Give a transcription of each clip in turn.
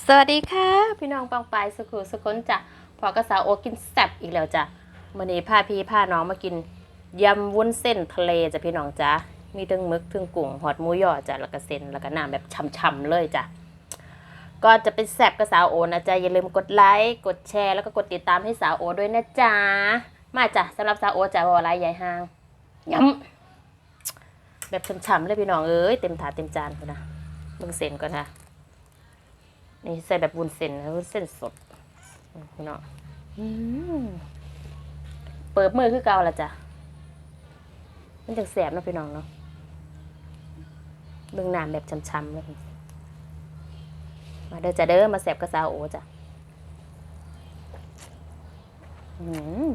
สวัสดีค่ะ พี่น้องปองปายสุขุสุขนจ้ะพอกระสาวโอกินแซ่บอีกแล้วจ้ะมื่อนี้พาพี่พาน้องมากินยำวุ้นเส้นทะเลจ้ะพี่น้องจ้ะมีทั้งมึกทั้งกุ้งหอดหมูยอจ้ะแล้วก็เส้นแล้วก็น้ำแบบช่ำๆเลยจ้ะก็จะเป็นแซ่บกระสาวโอนะจ๊ะอย่าลืมกดไลค์กดแชร์แล้วก็กดติดตามให้สาวโอด้วยนะจ๊ะมาจ้ะสำหรับสาวโอจ้ะวอลายใหญ่ห้างยำแบบช่ำๆเลยพี่น้องเอ้ยเต็มถาดเต็มจานนะเบิ่งเส้นก่อนค่ะ นี่ใส่แบบวุ้นเส้นนะวุ้นเส้นสดอืมพี่น้องเปิดมือคือเก่าละจ้ะ มันจะแสบนะพี่น้องเนาะเบื้องหน้าแบบช้ำๆเลยมาเด้อจ้ะเด้อมาแสบกระซาโอจ้ะอืม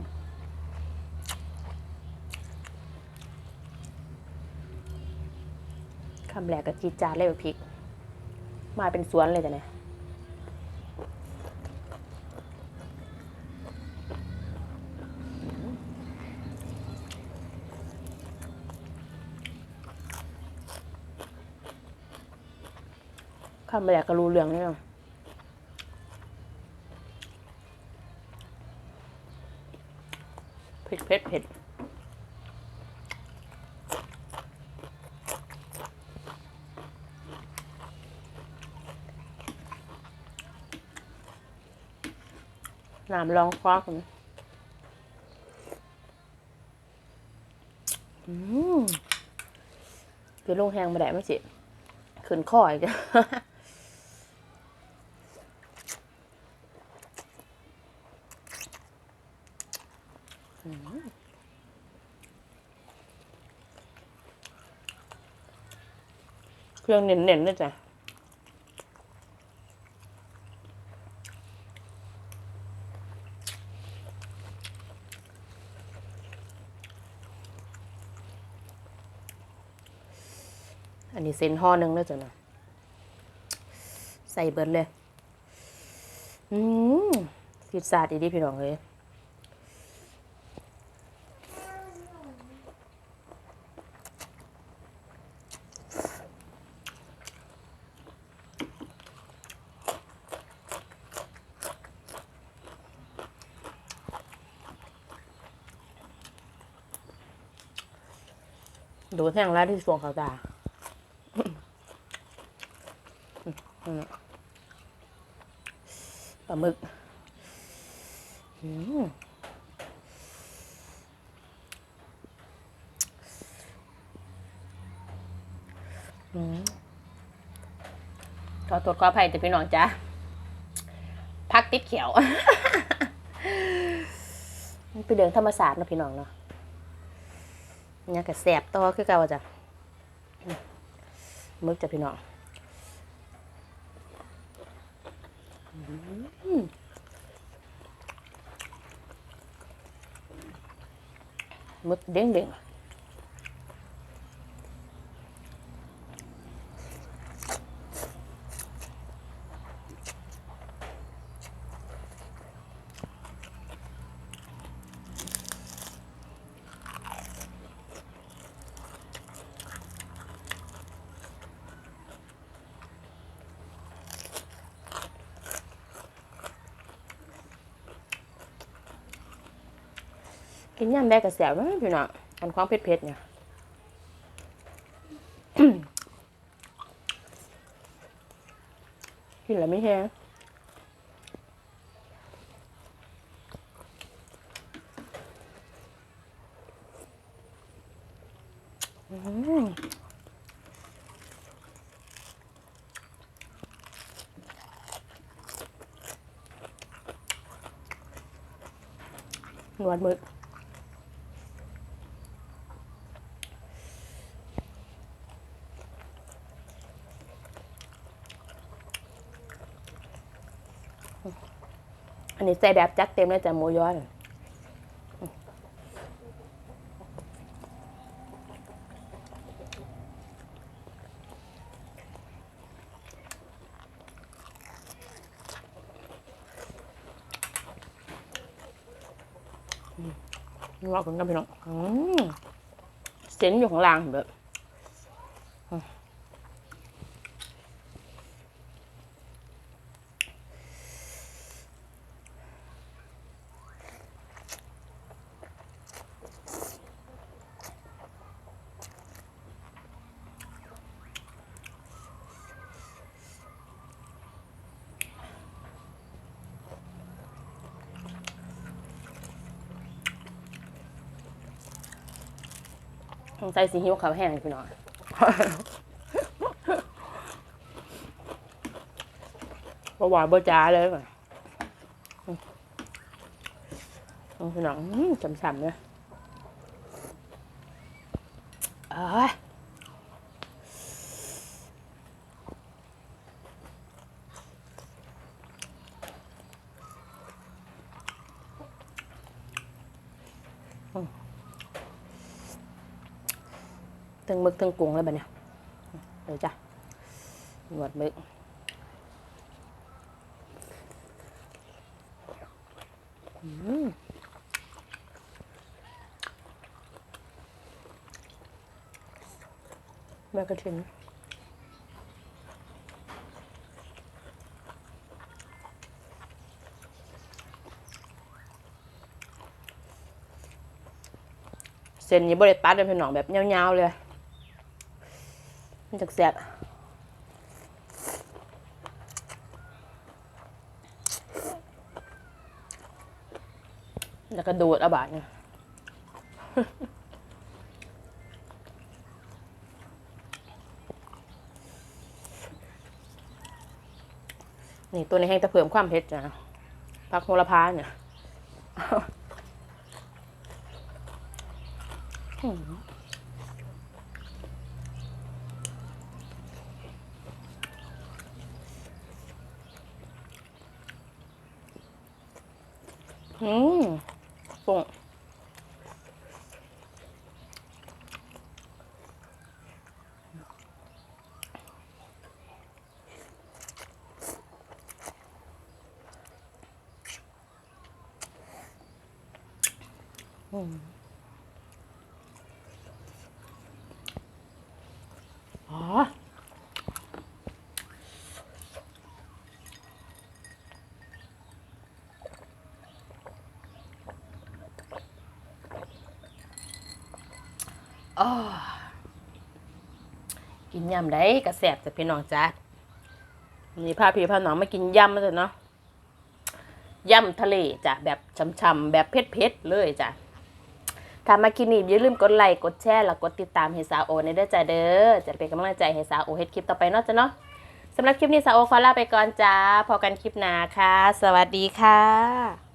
คำแรกกับจีจานเลยว่พริก มาเป็นสวนเลยจ้ะเนี่ย ข้ามไปแหลกก็รู้เรื่องนี่เนาะเผ็ดเผ็ดเผ็ดน้ำลองคว้าคุณอืมคือลงแหงมาได้ไม่สิขึ้นคออีกจ้ะ เครื่องเน้นๆเลยจ้ะอันนี้เส้นห่อหนึ่งเลยจ้ะนะใส่เบิร์ดเลย อืมฟิดซาดอีดีพี่น้องเลย ดูแท่งร้านที่สวงเขาตาปลาหมึกอือขอตรวจขออภัยแต่พี่น้องจ้ะพักติดเขียวมันเป็นเดืองธรรมศาสตร์เนาะพี่น้องเนาะ เนี่ยก็แสบต่อคือเก่าจ้ะมึกจ้ะพี่น้องมึกเด้งเด้ง กินยำได้กระแสบไหมพี่น้องอันความเผ็ดๆเนี่ยกินแล้วไม่แห้งหนวดมึก นนี้ใส่แบบจัดเต็มเลยจ้ะหมูยอนนี่ว่าคนกันพี่น้องอืมเส้นอยู่ข้างล่างแบบ น ต้องใส่สีหิ้วขาวแห้งพี่น้องบหวานบจ้าเลยว่ะอืมอืมพี่น้องอืมฉ่ำๆเลยเอ้ยอืม ทั้งมึกทั้งกุ้งเลยบัดเนี่ยเดี๋ยวจ้ะหนวดมึกแม่กระถินเส้นนี้บริตัดเป็นพี่น้องแบบยาวๆเลย มันจะแซ่บแล้วก็ดูดอาบาดเนี่ยนี่ตัวนี้แห้งจะเพิ่มความเผ็ดจ้ะผักโหระพาเนี่ย อืมส่งอืม อ้อ กินยำได้กระแสบแต่พี่น้องจ้านี่พาพี่พาน้องมากินยำมาเถอะเนาะยำทะเลจ้ะแบบช่ำๆแบบเผ็ดๆเลยจ้ะถ้ามากินนี่อย่าลืมกดไลค์กดแชร์แล้วกดติดตามให้สาวโอในเด้อจ้าเด้อจะเป็นกำลังใจให้สาวโอเฮ็ดคลิปต่อไปเนาะจ้ะเนาะสำหรับคลิปนี้สาวโอขอลาไปก่อนจ้าพอกันคลิปหน้าค่ะ สวัสดีค่ะ